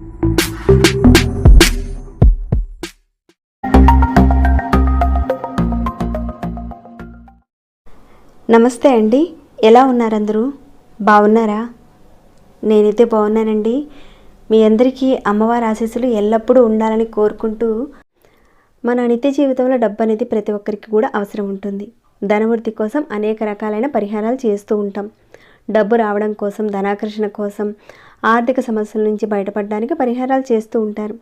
నమస్తే అండి. ఎలా ఉన్నారందరూ? బాగున్నారా? నేనైతే బాగున్నానండి. మీ అందరికీ అమ్మవారి ఆశీస్సులు ఎల్లప్పుడూ ఉండాలని కోరుకుంటూ మన నిత్య జీవితంలో డబ్బు అనేది ప్రతి ఒక్కరికి కూడా అవసరం ఉంటుంది. ధనవృద్ధి కోసం అనేక రకాలైన పరిహారాలు చేస్తూ ఉంటాం. డబ్బు రావడం కోసం ధనాకర్షణ కోసం ఆర్థిక సమస్యల నుంచి బయటపడడానికి పరిహారాలు చేస్తూ ఉంటారు.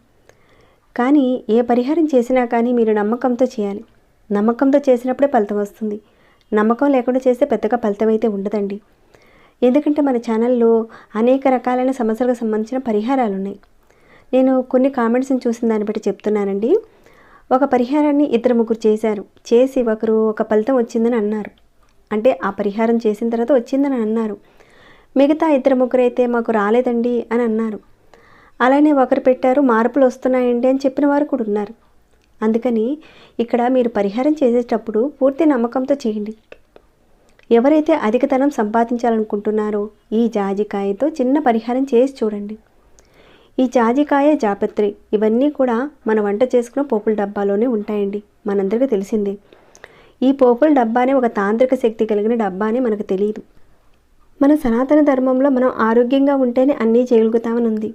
కానీ ఏ పరిహారం చేసినా కానీ మీరు నమ్మకంతో చేయాలి. నమ్మకంతో చేసినప్పుడే ఫలితం వస్తుంది. నమ్మకం లేకుండా చేస్తే పెద్దగా ఫలితం అయితే ఉండదండి. ఎందుకంటే మన ఛానల్లో అనేక రకాలైన సమస్యలకు సంబంధించిన పరిహారాలు ఉన్నాయి. నేను కొన్ని కామెంట్స్ని చూసిన దాన్ని బట్టి చెప్తున్నానండి. ఒక పరిహారాన్ని ఇద్దరు ముగ్గురు చేశారు. చేసి ఒకరు ఒక ఫలితం వచ్చిందని అన్నారు. అంటే ఆ పరిహారం చేసిన తర్వాత వచ్చిందని అన్నారు. మిగతా ఇద్దరు ముగ్గురు అయితే మాకు రాలేదండి అని అన్నారు. అలానే ఒకరు పెట్టారు మార్పులు వస్తున్నాయండి అని చెప్పిన వారు కూడా ఉన్నారు. అందుకని ఇక్కడ మీరు పరిహారం చేసేటప్పుడు పూర్తి నమ్మకంతో చేయండి. ఎవరైతే అధిక ధనం సంపాదించాలనుకుంటున్నారో ఈ జాజికాయతో చిన్న పరిహారం చేసి చూడండి. ఈ జాజికాయ జాపత్రి ఇవన్నీ కూడా మన వంట చేసుకున్న పోపుల డబ్బాలోనే ఉంటాయండి. మనందరికీ తెలిసిందే. ఈ పోపుల డబ్బానే ఒక తాంత్రిక శక్తి కలిగిన డబ్బా అని మనకు తెలియదు. మన సనాతన ధర్మంలో మనం ఆరోగ్యంగా ఉంటేనే అన్నీ చేయగలుగుతామని ఉంది.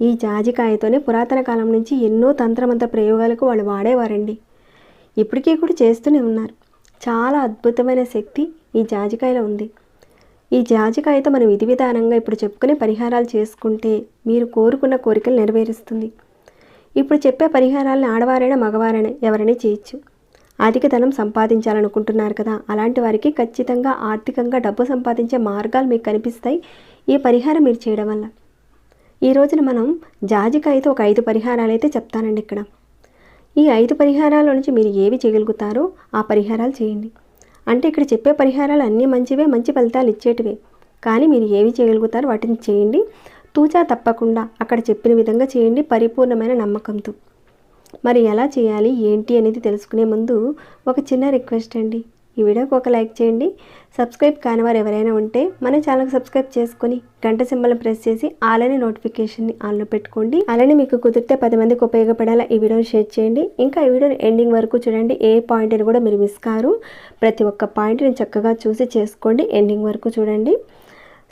ఈ జాజికాయతోనే పురాతన కాలం నుంచి ఎన్నో తంత్రమంత్ర ప్రయోగాలకు వాళ్ళు వాడేవారండి. ఇప్పటికీ కూడా చేస్తూనే ఉన్నారు. చాలా అద్భుతమైన శక్తి ఈ జాజికాయలో ఉంది. ఈ జాజికాయతో మనం విధి విధానంగా ఇప్పుడు చెప్పుకునే పరిహారాలు చేసుకుంటే మీరు కోరుకున్న కోరికలు నెరవేరుస్తుంది. ఇప్పుడు చెప్పే పరిహారాలను ఆడవారైనా మగవారైనా ఎవరైనా చేయొచ్చు. అధిక ధనం సంపాదించాలనుకుంటున్నారు కదా. అలాంటి వారికి ఖచ్చితంగా ఆర్థికంగా డబ్బు సంపాదించే మార్గాలు మీకు కనిపిస్తాయి. ఈ పరిహారం మీరు చేయడం వల్ల. ఈ రోజున మనం జాజికాయతో ఒక ఐదు పరిహారాలు అయితే చెప్తానండి ఇక్కడ. ఈ ఐదు పరిహారాల నుంచి మీరు ఏవి చేయగలుగుతారో ఆ పరిహారాలు చేయండి. అంటే ఇక్కడ చెప్పే పరిహారాలు అన్నీ మంచివే మంచి ఫలితాలు ఇచ్చేటివే. కానీ మీరు ఏవి చేయగలుగుతారో వాటిని చేయండి. తూచా తప్పకుండా అక్కడ చెప్పిన విధంగా చేయండి. పరిపూర్ణమైన నమ్మకంతో. మరి ఎలా చేయాలి ఏంటి అనేది తెలుసుకునే ముందు ఒక చిన్న రిక్వెస్ట్ అండి. ఈ వీడియోకి ఒక లైక్ చేయండి. సబ్స్క్రైబ్ కాని వారు ఎవరైనా ఉంటే మన ఛానల్కి సబ్స్క్రైబ్ చేసుకొని గంట సింబల్ ప్రెస్ చేసి అలానే నోటిఫికేషన్ని ఆన్లో పెట్టుకోండి. అలానే మీకు కుదిరితే పది మందికి ఉపయోగపడేలా ఈ వీడియోని షేర్ చేయండి. ఇంకా ఈ వీడియోని ఎండింగ్ వరకు చూడండి. ఏ పాయింట్ని కూడా మీరు మిస్ కారు. ప్రతి ఒక్క పాయింట్ని చక్కగా చూసి చేసుకోండి. ఎండింగ్ వరకు చూడండి.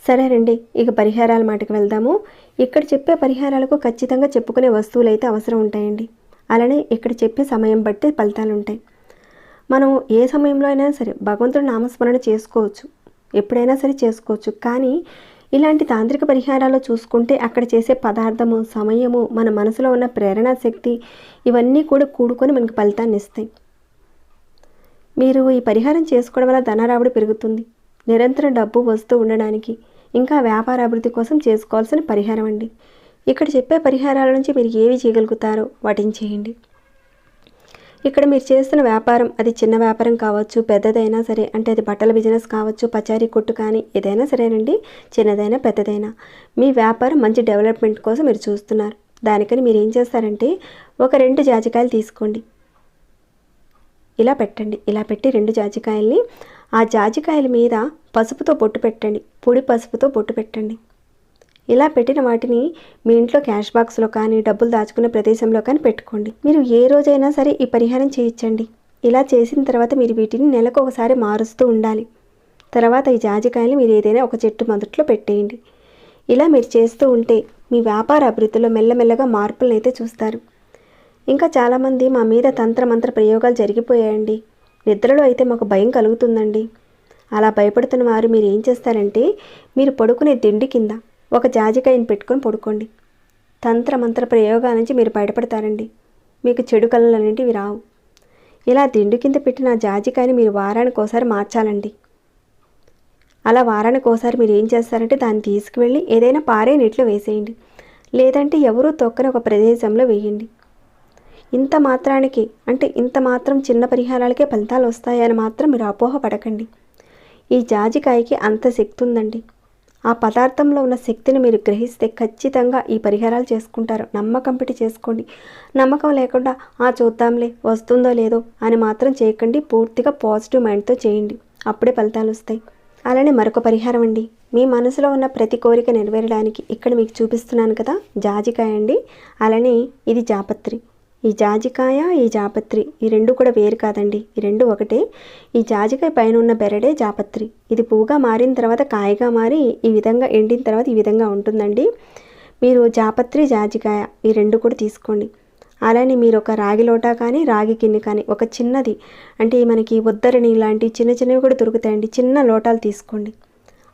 సరేనండి ఇక పరిహారాల మాటకు వెళ్దాము. ఇక్కడ చెప్పే పరిహారాలకు ఖచ్చితంగా చెప్పుకునే వస్తువులు అయితే అవసరం ఉంటాయండి. అలానే ఇక్కడ చెప్పే సమయం బట్టి ఫలితాలు ఉంటాయి మనం ఏ సమయంలో అయినా సరే భగవంతుడు నామస్మరణ చేసుకోవచ్చు. ఎప్పుడైనా సరే చేసుకోవచ్చు. కానీ ఇలాంటి తాంత్రిక పరిహారాలు చూసుకుంటే అక్కడ చేసే పదార్థము సమయము మన మనసులో ఉన్న ప్రేరణా శక్తి ఇవన్నీ కూడా కూడుకొని మనకి ఫలితాన్ని ఇస్తాయి. మీరు ఈ పరిహారం చేసుకోవడం వల్ల ధనరాబడి పెరుగుతుంది. నిరంతరం డబ్బు వస్తూ ఉండడానికి ఇంకా వ్యాపార అభివృద్ధి కోసం చేసుకోవాల్సిన పరిహారం అండి. ఇక్కడ చెప్పే పరిహారాల నుంచి మీరు ఏవి చేయగలుగుతారో వాటిని చేయండి. ఇక్కడ మీరు చేస్తున్న వ్యాపారం అది చిన్న వ్యాపారం కావచ్చు పెద్దదైనా సరే అంటే అది బట్టల బిజినెస్ కావచ్చు పచారీ కొట్టు కానీ ఏదైనా సరేనండి చిన్నదైనా పెద్దదైనా. మీ వ్యాపారం మంచి డెవలప్మెంట్ కోసం మీరు చూస్తున్నారు. దానికని మీరు ఏం చేస్తారంటే ఒక రెండు జాజికాయలు తీసుకోండి. ఇలా పెట్టండి. ఇలా పెట్టి రెండు జాజికాయల్ని ఆ జాజికాయల మీద పసుపుతో బొట్టు పెట్టండి. పొడి పసుపుతో బొట్టు పెట్టండి. ఇలా పెట్టిన వాటిని మీ ఇంట్లో క్యాష్ బాక్స్లో కానీ డబ్బులు దాచుకునే ప్రదేశంలో కానీ పెట్టుకోండి. మీరు ఏ రోజైనా సరే ఈ పరిహారం చేయించండి. ఇలా చేసిన తర్వాత మీరు వీటిని నెలకు ఒకసారి మారుస్తూ ఉండాలి. తర్వాత ఈ జాజికాయలు మీరు ఏదైనా ఒక చెట్టు మొదట్లో పెట్టేయండి. ఇలా మీరు చేస్తూ ఉంటే మీ వ్యాపార అభివృద్ధిలో మెల్లమెల్లగా మార్పులను అయితే చూస్తారు. ఇంకా చాలామంది మా మీద తంత్రమంత్ర ప్రయోగాలు జరిగిపోయాయండి. నిద్రలో అయితే మాకు భయం కలుగుతుందండి. అలా భయపడుతున్న వారు మీరు ఏం చేస్తారంటే మీరు పడుకునే దిండి కింద ఒక జాజికాయని పెట్టుకొని పడుకోండి. తంత్రమంత్ర ప్రయోగాల నుంచి మీరు బయటపడతారండి. మీకు చెడు కళలు అనేటివి రావు. ఇలా దిండు కింద పెట్టిన ఆ జాజికాయని మీరు వారానికి ఒకసారి మార్చాలండి. అలా వారానికి ఒకసారి మీరు ఏం చేస్తారంటే దాన్ని తీసుకువెళ్ళి ఏదైనా పారే నీటిలో వేసేయండి. లేదంటే ఎవరూ తొక్కని ఒక ప్రదేశంలో వేయండి. ఇంత మాత్రానికి అంటే ఇంత మాత్రం చిన్న పరిహారాలకే ఫలితాలు వస్తాయని మాత్రం మీరు అపోహ పడకండి ఈ జాజికాయకి అంత శక్తి ఉందండి. ఆ పదార్థంలో ఉన్న శక్తిని మీరు గ్రహిస్తే ఖచ్చితంగా ఈ పరిహారాలు చేసుకుంటారు. నమ్మకం పెట్టి చేసుకోండి. నమ్మకం లేకుండా ఆ చూద్దాంలే వస్తుందో లేదో అని మాత్రం చేయకండి. పూర్తిగా పాజిటివ్ మైండ్తో చేయండి. అప్పుడే ఫలితాలు వస్తాయి. అలానే మరొక పరిహారం అండి. మీ మనసులో ఉన్న ప్రతి కోరిక నెరవేరడానికి ఇక్కడ మీకు చూపిస్తున్నాను కదా జాజికాయ అండి. అలానే ఇది జాపత్రి. ఈ జాజికాయ ఈ జాపత్రి ఈ రెండు కూడా వేరు కాదండి. ఈ రెండు ఒకటే. ఈ జాజికాయ పైన ఉన్న బెరడే జాపత్రి. ఇది పువ్వుగా మారిన తర్వాత కాయగా మారి ఈ విధంగా ఎండిన తర్వాత ఈ విధంగా ఉంటుందండి. మీరు జాపత్రి జాజికాయ ఈ రెండు కూడా తీసుకోండి. అలానే మీరు ఒక రాగి లోటా కానీ రాగి గిన్నె కానీ ఒక చిన్నది అంటే మనకి ఉద్దరణి లాంటి చిన్న చిన్నవి కూడా దొరుకుతాయండి. చిన్న లోటాలు తీసుకోండి.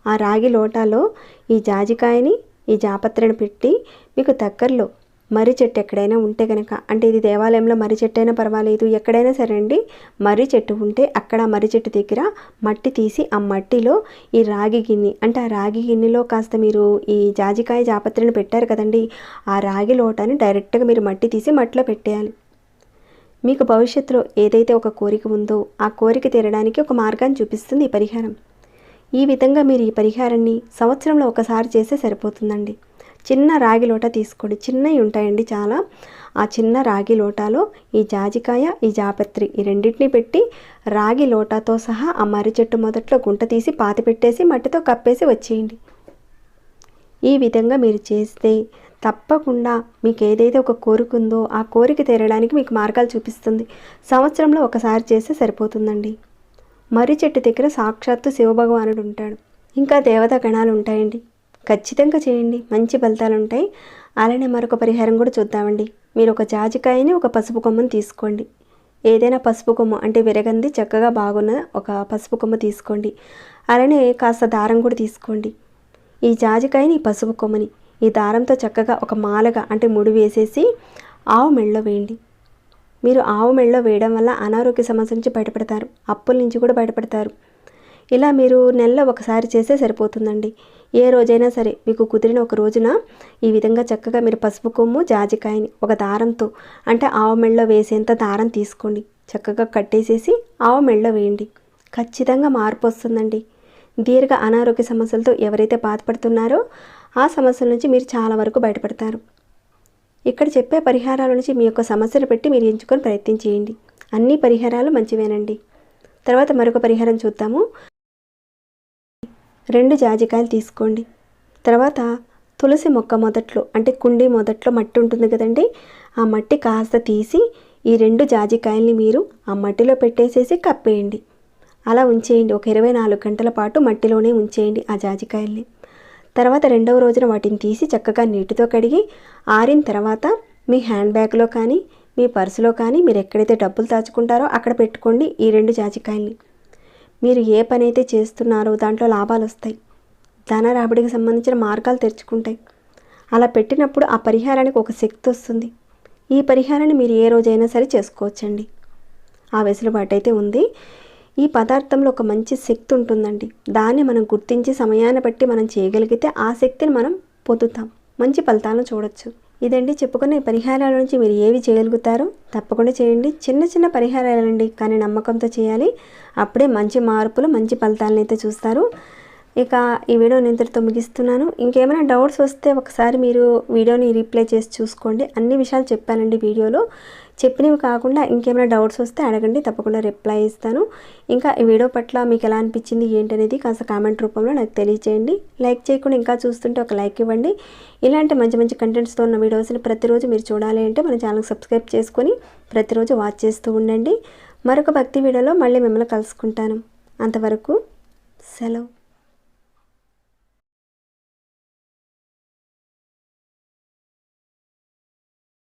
ఆ రాగి లోటాలో ఈ జాజికాయని ఈ జాపత్రిని పెట్టి మీకు దగ్గరలో మర్రి చెట్టు ఎక్కడైనా ఉంటే కనుక అంటే ఇది దేవాలయంలో మర్రి చెట్టు అయినా పర్వాలేదు ఎక్కడైనా సరే అండి మర్రి చెట్టు ఉంటే అక్కడ మర్రి చెట్టు దగ్గర మట్టి తీసి ఆ మట్టిలో ఈ రాగి గిన్నె అంటే ఆ రాగి గిన్నెలో కాస్త మీరు ఈ జాజికాయ జాపత్రిని పెట్టారు కదండి ఆ రాగి లోటాన్ని డైరెక్ట్గా మీరు మట్టి తీసి మట్టిలో పెట్టేయాలి. మీకు భవిష్యత్తులో ఏదైతే ఒక కోరిక ఉందో ఆ కోరిక తీరడానికి ఒక మార్గాన్ని చూపిస్తుంది ఈ పరిహారం. ఈ విధంగా మీరు ఈ పరిహారాన్ని సంవత్సరంలో ఒకసారి చేస్తే సరిపోతుందండి. చిన్న రాగి లోట తీసుకోండి. చిన్నవి ఉంటాయండి చాలా. ఆ చిన్న రాగి లోటాలో ఈ జాజికాయ ఈ జాపత్రి ఈ రెండింటిని పెట్టి రాగి లోటాతో సహా ఆ మర్రి చెట్టు మొదట్లో గుంట తీసి పాతి పెట్టేసి మట్టితో కప్పేసి వచ్చేయండి. ఈ విధంగా మీరు చేస్తే తప్పకుండా మీకు ఏదైతే ఒక కోరిక ఉందో ఆ కోరిక తీరడానికి మీకు మార్గాలు చూపిస్తుంది. సంవత్సరంలో ఒకసారి చేస్తే సరిపోతుందండి. మర్రి చెట్టు దగ్గర సాక్షాత్తు శివభగవానుడు ఉంటాడు. ఇంకా దేవతా గణాలు ఉంటాయండి. ఖచ్చితంగా చేయండి. మంచి ఫలితాలు ఉంటాయి. అలానే మరొక పరిహారం కూడా చూద్దామండి. మీరు ఒక జాజికాయని ఒక పసుపు కొమ్మని తీసుకోండి. ఏదైనా పసుపు కొమ్మ అంటే విరగంది చక్కగా బాగున్న ఒక పసుపు కొమ్మ తీసుకోండి. అలానే కాస్త దారం కూడా తీసుకోండి. ఈ జాజికాయని ఈ పసుపు కొమ్మని ఈ దారంతో చక్కగా ఒక మాలగా అంటే ముడి వేసేసి ఆవు మెళ్ళలో వేయండి. మీరు ఆవు మెళ్ళలో వేయడం వల్ల అనారోగ్య సమస్య నుంచి బయటపడతారు. అప్పుల నుంచి కూడా బయటపడతారు. ఇలా మీరు నెలలో ఒకసారి చేస్తే సరిపోతుందండి. ఏ రోజైనా సరే మీకు కుదిరిన ఒక రోజున ఈ విధంగా చక్కగా మీరు పసుపు కొమ్ము జాజికాయని ఒక దారంతో అంటే ఆవు మెళ్ళలో వేసేంత దారం తీసుకోండి. చక్కగా కట్టేసేసి ఆవు మెళ్ళలో వేయండి. ఖచ్చితంగా మార్పు వస్తుందండి. దీర్ఘ అనారోగ్య సమస్యలతో ఎవరైతే బాధపడుతున్నారో ఆ సమస్యల నుంచి మీరు చాలా వరకు బయటపడతారు. ఇక్కడ చెప్పే పరిహారాల నుంచి మీ యొక్క సమస్యలు పెట్టి మీరు ఎంచుకొని ప్రయత్నం చేయండి. అన్ని పరిహారాలు మంచివేనండి. తర్వాత మరొక పరిహారం చూద్దాము. రెండు జాజికాయలు తీసుకోండి. తర్వాత తులసి మొక్క మొదట్లో అంటే కుండీ మొదట్లో మట్టి ఉంటుంది కదండి ఆ మట్టి కాస్త తీసి ఈ రెండు జాజికాయల్ని మీరు ఆ మట్టిలో పెట్టేసేసి కప్పేయండి. అలా ఉంచేయండి. ఒక ఇరవై నాలుగు గంటల పాటు మట్టిలోనే ఉంచేయండి ఆ జాజికాయల్ని. తర్వాత రెండవ రోజున వాటిని తీసి చక్కగా నీటితో కడిగి ఆరిన తర్వాత మీ హ్యాండ్ బ్యాగ్లో కానీ మీ పర్సులో కానీ మీరు ఎక్కడైతే డబ్బులు దాచుకుంటారో అక్కడ పెట్టుకోండి ఈ రెండు జాజికాయల్ని. మీరు ఏ పని అయితే చేస్తున్నారో దాంట్లో లాభాలు వస్తాయి. ధన రాబడికి సంబంధించిన మార్గాలు తెరుచుకుంటాయి. అలా పెట్టినప్పుడు ఆ పరిహారానికి ఒక శక్తి వస్తుంది. ఈ పరిహారాన్ని మీరు ఏ రోజైనా సరే చేసుకోవచ్చండి. ఆ వెసులుబాటు అయితే ఉంది. ఈ పదార్థంలో ఒక మంచి శక్తి ఉంటుందండి. దాన్ని మనం గుర్తించి సమయాన్ని బట్టి మనం చేయగలిగితే ఆ శక్తిని మనం పొందుతాం. మంచి ఫలితాలను చూడొచ్చు. ఇదండి చెప్పుకునే పరిహారాల నుంచి మీరు ఏవి చేయగలుగుతారో తప్పకుండా చేయండి. చిన్న చిన్న పరిహారాలండి కానీ నమ్మకంతో చేయాలి. అప్పుడే మంచి మార్పులు మంచి ఫలితాలను అయితే చూస్తారు. ఇక ఈ వీడియోని ఇంతటితో ముగిస్తున్నాను. ఇంకేమైనా డౌట్స్ వస్తే ఒకసారి మీరు వీడియోని రీప్లై చేసి చూసుకోండి. అన్ని విషయాలు చెప్పానండి వీడియోలో. చెప్పినవి కాకుండా ఇంకేమైనా డౌట్స్ వస్తే అడగండి తప్పకుండా రిప్లై ఇస్తాను. ఇంకా ఈ వీడియో పట్ల మీకు ఎలా అనిపించింది ఏంటనేది కాస్త కామెంట్ రూపంలో నాకు తెలియజేయండి లైక్ చేయకుండా ఇంకా చూస్తుంటే ఒక లైక్ ఇవ్వండి. ఇలాంటి మంచి మంచి కంటెంట్స్తో ఉన్న వీడియోస్ని ప్రతిరోజు మీరు చూడాలి అంటే మన ఛానల్ సబ్స్క్రైబ్ చేసుకొని ప్రతిరోజు వాచ్ చేస్తూ ఉండండి. మరొక భక్తి వీడియోలో మళ్ళీ మిమ్మల్ని కలుసుకుంటాను. అంతవరకు సెలవు.